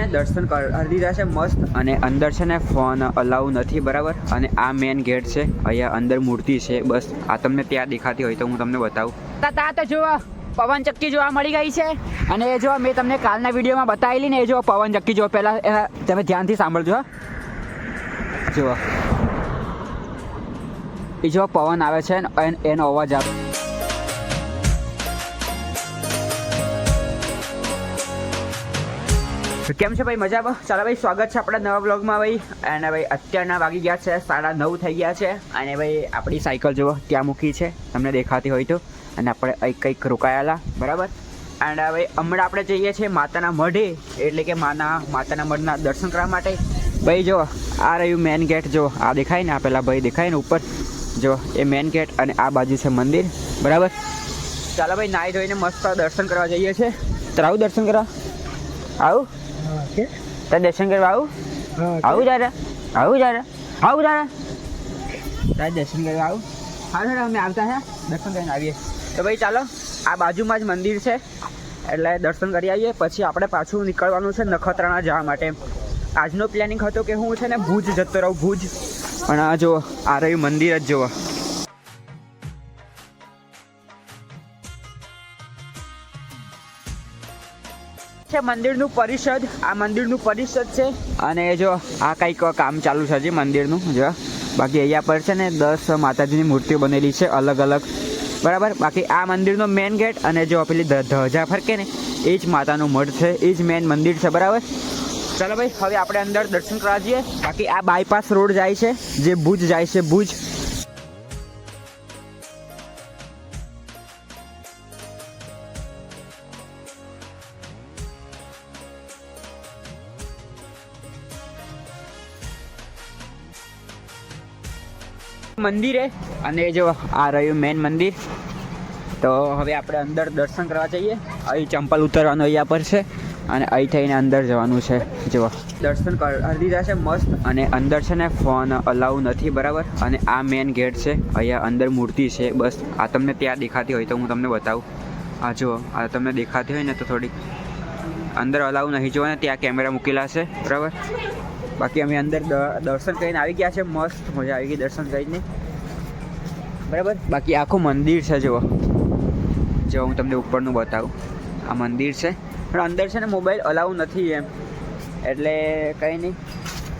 ને દર્શન કરી દીધા છે મસ્ત અને અંદર છે ને ફોન અલાઉ નથી, બરાબર? અને આ મેન ગેટ છે, અહીંયા અંદર મૂર્તિ છે, બસ. આ તમને ત્યાં દેખાતી હોય તો હું તમને બતાવું. તા તો જોવા પવન ચક્કી જોવા મળી ગઈ છે. અને એ જો મેં તમને કાલના વિડીયોમાં બતાવેલી ને એ જો પવન ચક્કી જો પહેલાં તમે ધ્યાનથી સાંભળજો. જુઓ. એ જો પવન આવે છે એનો અવાજ આવે. કેમ છે ભાઈ? મજા ચાલો ભાઈ, સ્વાગત છે આપણા નવા બ્લોગમાં ભાઈ. અને ભાઈ, અત્યારના વાગી ગયા છે, સાડા નવ થઈ ગયા છે. અને ભાઈ, આપણી સાયકલ જુઓ, ત્યાં મૂકી છે. તમને દેખાતી હોય તો. અને આપણે કંઈક કંઈક રોકાયેલા, બરાબર? અને ભાઈ, હમણાં આપણે જઈએ છીએ માતાના મઢે. એટલે કે માના, માતાના મઢના દર્શન કરવા માટે. ભાઈ જો આ રહ્યું મેન ગેટ જો આ દેખાય ને, આ પેલા ભાઈ દેખાય ને ઉપર. જો એ મેન ગેટ અને આ બાજુ છે મંદિર, બરાબર? ચાલો ભાઈ, નાહી ધોઈને મસ્ત દર્શન કરવા જઈએ છીએ. તો આવું દર્શન કરવા? આવું? તારે દર્શન કરવા આવું? આવું જારે આવું જારે આવું જારે તારે દર્શન કરવા આવું? હા સર અમે આવતા હે. દર્શન કરીને આવીએ. તો ભાઈ ચાલો. આ બાજુમાં જ મંદિર છે. એટલે દર્શન કરી આવીએ. પછી આપણે પાછું નીકળવાનું છે નખત્રાણા જવા માટે. આજનો પ્લાનિંગ હતો કે હું છે ને ભુજ જતો રહું ભુજ. પણ આ જો આ રહ્યું મંદિર જ જુઓ. છે મંદિરનું પરિષદ આ મંદિરનું પરિષદ છે. અને જો આ કંઈક કામ ચાલુ છે હજી મંદિરનું. જો બાકી અહીંયા પર છે ને દસ માતાજીની મૂર્તિઓ બનેલી છે અલગ અલગ. બરાબર? બાકી આ મંદિરનો મેન ગેટ અને જો પેલી ધજા ફરકે ને, એ જ માતાનું મઢ છે. એ જ મેન મંદિર છે. બરાબર? ચાલો ભાઈ, હવે આપણે અંદર દર્શન કરવા જઈએ બાકી આ બાયપાસ રોડ જાય છે. જે ભુજ જાય છે ભુજ. મંદિરે અને જો આ રહ્યું મેન મંદિર. તો હવે આપણે અંદર દર્શન કરવા જઈએ. અહીં ચંપલ ઉતરવાનું અહીંયા પર છે અને અહીં થઈને અંદર જવાનું છે. જુઓ. દર્શન કરી દીધા છે મસ્ત અને અંદર છે ને ફોન અલાઉ નથી, બરાબર? અને આ મેન ગેટ છે. અહીંયા અંદર મૂર્તિ છે, બસ. આ તમને ત્યાં દેખાતી હોય તો હું તમને બતાવું. આ જુઓ, આ તમને દેખાતી હોય ને તો થોડીક અંદર અલાઉ નહીં. જોવા ને, ત્યાં કેમેરા મૂકેલા છે, બરાબર? બાકી અમે અંદર દર્શન કરીને આવી ગયા છે. મસ્ત મજા આવી ગઈ દર્શન કરીને. બરાબર? બાકી આખું મંદિર છે, જુઓ. જો હું તમને ઉપરનું બતાવું. આ મંદિર છે. પણ અંદર છે ને મોબાઈલ અલાઉ નથી એમ. એટલે કંઈ નહીં.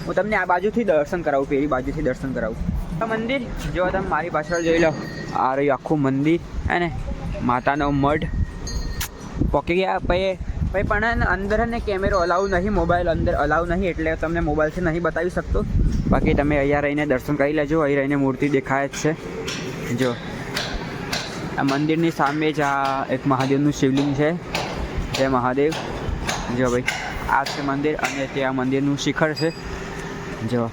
હું તમને આ બાજુથી દર્શન કરાવું, પેલી બાજુથી દર્શન કરાવું. આ મંદિર જો તમે મારી પાછળ જોઈ લો. આ રહ્યું આખું મંદિર, હે ને? માતાનો મઢ. પોકી ગયા પછી પછી પણ અંદર ને કેમેરો અલાઉ નહીં, મોબાઈલ અંદર અલાઉ નહીં, એટલે તમને મોબાઈલથી નહીં બતાવી શકતો. બાકી તમે અહીંયા રહીને દર્શન કરી લેજો, અહીં રહીને મૂર્તિ દેખાય જ છે. જો. આ મંદિરની સામે જ આ એક મહાદેવનું શિવલિંગ છે. જય મહાદેવ. જો ભાઈ, આ છે મંદિર અને ત્યાં મંદિરનું શિખર છે. જો.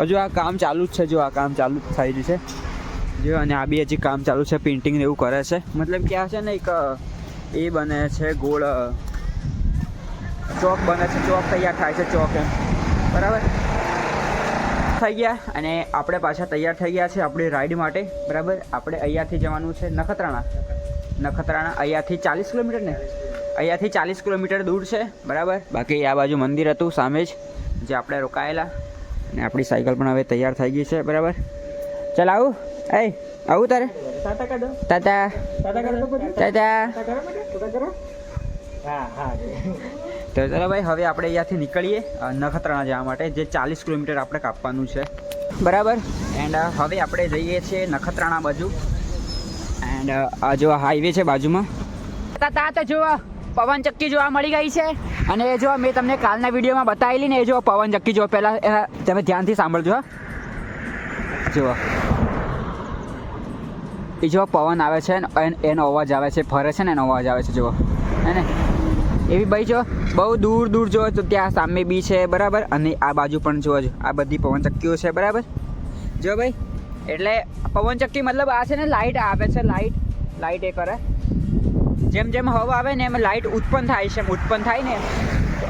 હજુ આ કામ ચાલુ જ છે, જો આ કામ ચાલુ જ થઈ રહ્યું છે. જો, અને આ બી હજી કામ ચાલુ છે પેઇન્ટિંગ ને એવું કરે છે. મતલબ કે આ છે ને એક એ બને છે, ગોળ ચોક બને છે, ચોક તૈયાર થાય છે, ચોક એમ. બરાબર? થઈ ગયા અને આપણે પાછા તૈયાર થઈ ગયા છે આપણી રાઈડ માટે. બરાબર? આપણે અહીંયાથી જવાનું છે નખત્રાણા. નખત્રાણા અહીંયાથી ચાલીસ કિલોમીટર ને? અહીંયાથી ચાલીસ કિલોમીટર દૂર છે. બરાબર? બાકી આ બાજુ મંદિર હતું સામે જ જે આપણે રોકાયેલા. અને આપણી સાયકલ પણ હવે તૈયાર થઈ ગઈ છે. બરાબર? ચાલ આવું. એ આવું તારે. તાતા તાતા. તો ચાલો ભાઈ હવે આપણે અહીંયાથી નીકળીએ નખત્રાણા જવા માટે જે ચાલીસ કિલોમીટર આપણે કાપવાનું છે. બરાબર. એન્ડ હવે આપણે જઈએ છીએ નખત્રાણા બાજુ. એન્ડ આ જો હાઈવે છે બાજુમાં. તા તો જુઓ પવન ચક્કી જોવા મળી ગઈ છે. અને એ જો મેં તમને કાલના વિડીયોમાં બતાવેલી ને એ જો પવન ચક્કી જો પહેલાં તમે ધ્યાનથી સાંભળજો. જુઓ. એ જો પવન આવે છે એનો અવાજ આવે છે ફરે છે ને એનો અવાજ આવે છે જુઓ. હે ને? એવી ભાઈ જો, બહુ દૂર દૂર જો, તો ત્યાં સામે બી છે, બરાબર? અને આ બાજુ પણ જો આ બધી પવનચક્કીઓ છે, બરાબર? જો ભાઈ, એટલે પવનચક્કી મતલબ આ છે ને લાઇટ આવે છે લાઇટ લાઇટ એ કરે. જેમ જેમ હવા આવે ને એમ લાઇટ ઉત્પન્ન થાય છે ઉત્પન્ન થાય ને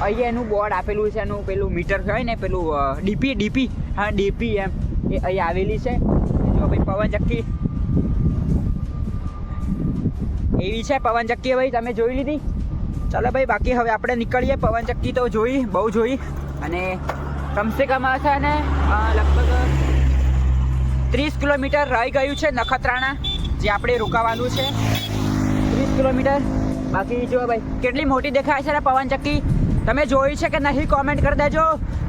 અહીંયા એનું બોર્ડ આપેલું છે, એનું પેલું મીટર હોય ને, પેલું ડીપી ડીપી, હા, ડીપી એમ, એ અહીં આવેલી છે. જો ભાઈ, પવનચક્કી. એવી છે પવનચક્કી ભાઈ, તમે જોઈ લીધી? ચાલો ભાઈ, બાકી હવે આપણે નીકળીએ. પવનચક્કી તો જોઈ, બહુ જોઈ. અને કમસે કમ આ છે ને લગભગ ત્રીસ કિલોમીટર રહી ગયું છે નખત્રાણા, જે આપણે રોકાવાનું છે. ત્રીસ કિલોમીટર. બાકી જો ભાઈ, કેટલી મોટી દેખાય છે ને પવનચક્કી તમે જોઈ છે કે નહીં કોમેન્ટ કરી દેજો.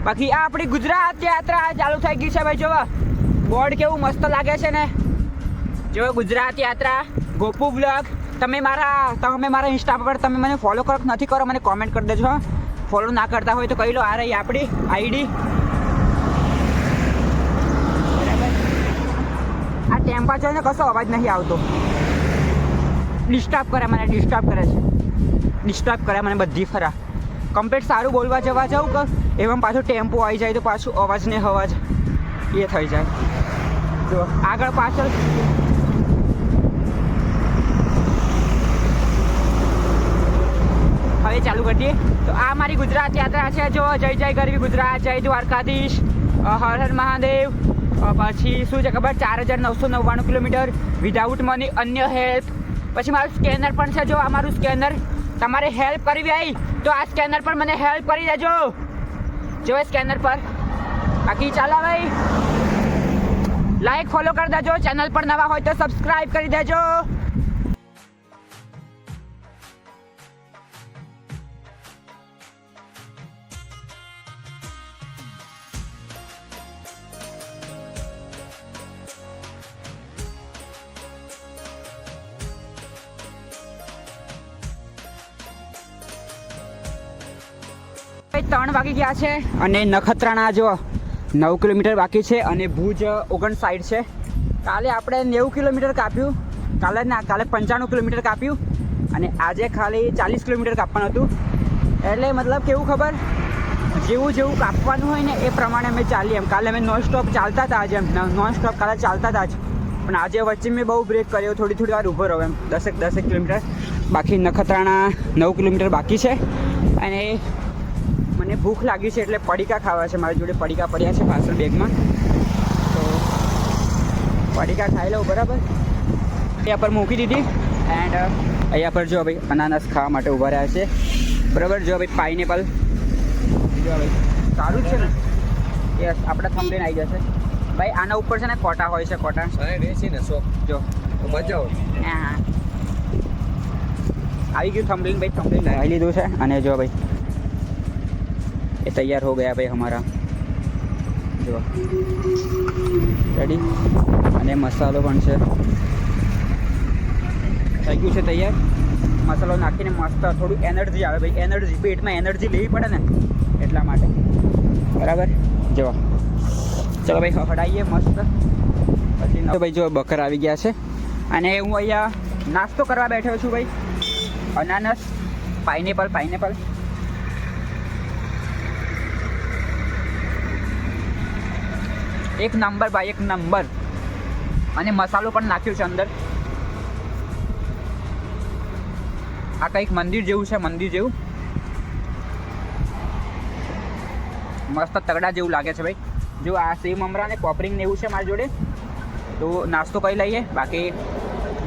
બાકી આ આપણી ગુજરાત યાત્રા ચાલુ થઈ ગઈ છે ભાઈ જુઓ બોર્ડ કેવું મસ્ત લાગે છે ને. જો ગુજરાત યાત્રા, ગોપુ બ્લોગ તમે મારા તમે મારા ઇન્સ્ટા પર તમે મને ફોલો કરો નથી કરો, મને કોમેન્ટ કરી દેજો ફોલો ના કરતા હોય તો કહી લો, આ રહી આપણી આઈડી આ ટેમ્પા ને કશો અવાજ નહીં આવતો. ડિસ્ટર્બ કરે મને ડિસ્ટર્બ કરે છે. ડિસ્ટર્બ કરે મને બધી ખરા. કમ્પ્લીટ સારું બોલવા જવા જાઉં કે એમાં પાછું ટેમ્પો આવી જાય તો પાછું અવાજ ને અવાજ એ થઈ જાય. જો, આગળ પાછળ હવે ચાલુ કરીએ તો આ મારી ગુજરાત યાત્રા છે. જો જય જય ગરવી ગુજરાત, જય દ્વારકાધીશ હર હર મહાદેવ. પછી શું છે ખબર? ચાર હજાર નવસો નવ્વાણું કિલોમીટર વિધાઉટ મની અન્ય હેલ્પ પછી મારું સ્કેનર પણ છે. જો આ મારું સ્કેનર તમારે હેલ્પ કરવી આવી તો આ સ્કેનર પર મને હેલ્પ કરી દેજો. જો સ્કેનર પર. બાકી ચાલો ભાઈ લાઈક ફોલો કરી દેજો. ચેનલ પર નવા હોય તો સબસ્ક્રાઈબ કરી દેજો. ત્રણ વાગી ગયા છે અને નખત્રાણા જો નવ કિલોમીટર બાકી છે અને ભુજ ઓગણ સાઈડ છે. કાલે આપણે નેવું કિલોમીટર કાપ્યું. કાલે ના, કાલે પંચાણું કિલોમીટર કાપ્યું અને આજે ખાલી ચાલીસ કિલોમીટર કાપવાનું હતું. એટલે મતલબ કેવું ખબર? જેવું જેવું કાપવાનું હોય ને એ પ્રમાણે અમે ચાલીએ એમ. કાલે અમે નોન સ્ટોપ ચાલતા હતા આજે એમ. નોન સ્ટોપ કાલે ચાલતા હતા જ. પણ આજે વચ્ચે મેં બહુ બ્રેક કર્યો, થોડી થોડી વાર ઊભો રહ્યો એમ. દસેક દસેક કિલોમીટર. બાકી નખત્રાણા નવ કિલોમીટર બાકી છે. અને મને ભૂખ લાગી છે એટલે પડીકા ખાવા છે. મારી જોડે પડીકા પડ્યા છે પાછળ બેગમાં. તો પડીકા ખાઈ લઉં બરાબર? અહીંયા પર મૂકી દીધી. એન્ડ અહીંયા પર જો ભાઈ અનાનસ ખાવા માટે ઊભા રહ્યા છે. બરાબર? જો ભાઈ પાઇનેપલ. જો ભાઈ સારું જ છે ને? યસ આપણે થંબલેન આવી જશે. ભાઈ આના ઉપર છે ને કોટા હોય છે કોટા સાહેબ છે ને શોખ જો. મજા આવે. હા આવી ગયું થંબલિંગ ભાઈ થંબલિંગ લઈ લીધું છે. અને જો ભાઈ એ તૈયાર હો ગયા ભાઈ અમારા. જો રેડી અને મસાલો પણ છે. થઈ ગયું છે તૈયાર? મસાલો નાખીને મસ્ત થોડું એનર્જી આવે ભાઈ. એનર્જી પેટમાં એનર્જી લેવી પડે ને એટલા માટે. બરાબર? જો ચલો ભાઈ હડાઈએ મસ્ત. પછી ભાઈ જો બકર આવી ગયા છે. અને હું અહીંયા નાસ્તો કરવા બેઠો છું ભાઈ. અનાનસ, પાઇનેપલ પાઇનેપલ. એક નંબર ભાઈ, એક નંબર. અને મસાલો પણ નાખ્યો છે અંદર. આ કંઈક મંદિર જેવું છે, મંદિર જેવું. મસ્ત તગડા જેવું લાગે છે ભાઈ. જો આ સેવ મમરા ને પોપરિંગ ને એવું છે મારી જોડે, તો નાસ્તો કરી લઈએ. બાકી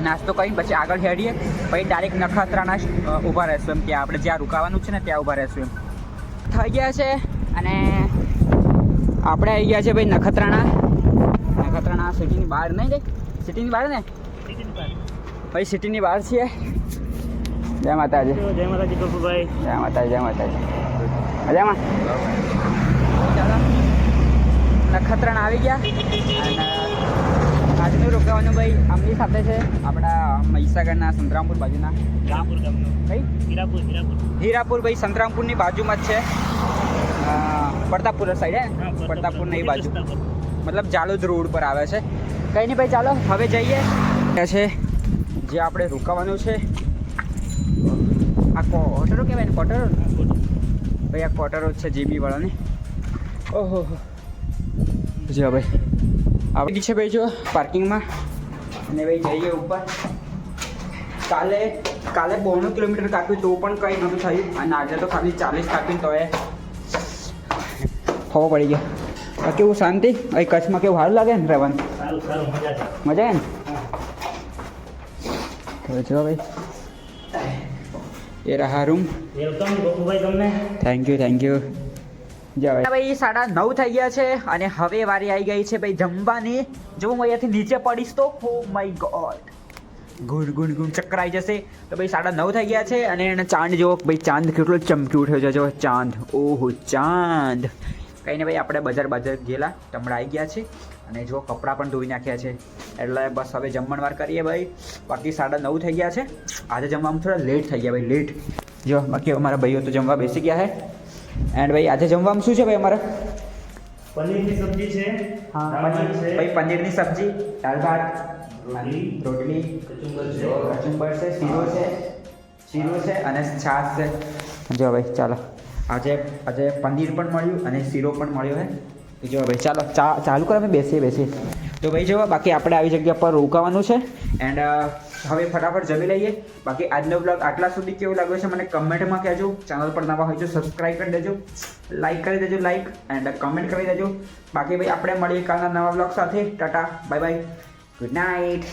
નાસ્તો કરીને પછી આગળ હેડીએ. પછી ડાયરેક્ટ નખત્રાના ઊભા રહેશું એમ. ત્યાં આપણે જ્યાં રોકાવાનું છે ને, ત્યાં ઊભા રહેશું એમ. થઈ ગયા છે. અને આપણે આવી ગયા છે ભાઈ નખત્રાણા. નખત્રાણા સિટીની બહાર નહીં રે? સિટીની બહાર ને? ભાઈ સિટીની બહાર છીએ. જય માતાજી. જય માતાજી કપૂરભાઈ જય માતાજી જય માતાજી. મજામાં? નખત્રાણા આવી ગયા. અને આજનું રોકાવાનું ભાઈ આમની સાથે છે આપણા મહીસાગરના સંતરામપુર બાજુના. રામપુર ગામનું. ભાઈ હીરાપુર હીરાપુર. હીરાપુર ભાઈ સંતરામપુરની બાજુમાં જ છે. પ્રતાપપુર સાઈડ હે? પ્રતાપપુરની એ બાજુ. મતલબ જાલોદ રોડ પર આવે છે. કંઈ નહીં ભાઈ ચાલો હવે જઈએ. ત્યાં છે જે આપણે રોકાવાનું છે. આ કોટરો કહેવાય ને કોટરો ભાઈ આ કોટરો છે જીબી વાળાને. ઓહો જો ભાઈ આવી છે ભાઈ જો પાર્કિંગમાં અને ભાઈ જઈએ ઉપર. કાલે કાલે બોણું કિલોમીટર કાપ્યું તો પણ કંઈ નહોતું થયું. અને આજે તો ખાલી ચાલીસ કાપ્યું તો ખબર પડી ગયો આ કેવું શાંતિ? અહીં કચ્છમાં કેવું સારું લાગે ને રહેવાનું? સારું સારું મજા આવે ને? જો ભાઈ. એ રહા room thank you thank you ભાઈ. સાડા નવ થઈ ગયા છે અને હવે વારી આવી ગઈ છે ભાઈ જમવાની. જો હું અહીંયાથી નીચે પડીશ તો ઓ my God good good good ચક્કર આવી જશે. તો ભાઈ સાડા નવ થઈ ગયા છે અને એને ચાંદ જો ભાઈ ચાંદ કેટલો ચમકી ઉઠ્યો છે જો ચાંદ. ઓહો ચાંદ. કંઈ ને ભાઈ આપણે બજાર બજાર ગયેલા ટમડા આવી ગયા છે. અને જો કપડાં પણ ધોઈ નાખ્યા છે. એટલે બસ હવે જમણવાર કરીએ ભાઈ. બાકી સાડા નવ થઈ ગયા છે. આજે જમવામાં થોડા લેટ થઈ ગયા ભાઈ લેટ જો બાકી અમારા ભાઈઓ તો જમવા બેસી ગયા છે એન્ડ ભાઈ આજે જમવામાં શું છે ભાઈ અમારે? પનીરની સબ્જી છે હા ભાઈ પનીરની સબ્જી દાળ ભાત રોટલી, રોટલી કચુંબર છે. કચુંબર છે શીરો છે શીરો છે અને છાશ છે. જો ભાઈ ચાલો. આજે આજે પનીર પણ મળ્યું અને શીરો પણ મળ્યો હે. તો જો ભાઈ, ચાલો, ચા, ચાલુ કરો અમે, બેસીએ બેસીએ. તો ભાઈ, જો, બાકી આપણે આવી જગ્યા પર રોકાવાનું છે. એન્ડ હવે ફટાફટ જમી લઈએ. બાકી આજનો બ્લોગ આટલા સુધી કેવું લાગ્યો છે, મને કમેન્ટમાં કહેજો. ચેનલ પર નવા હોય તો સબસ્ક્રાઈબ કરી દેજો. લાઈક કરી દેજો લાઈક એન્ડ કમેન્ટ કરી દેજો. બાકી ભાઈ, આપણે મળીએ કાલના નવા બ્લોગ સાથે. Tata bye bye good night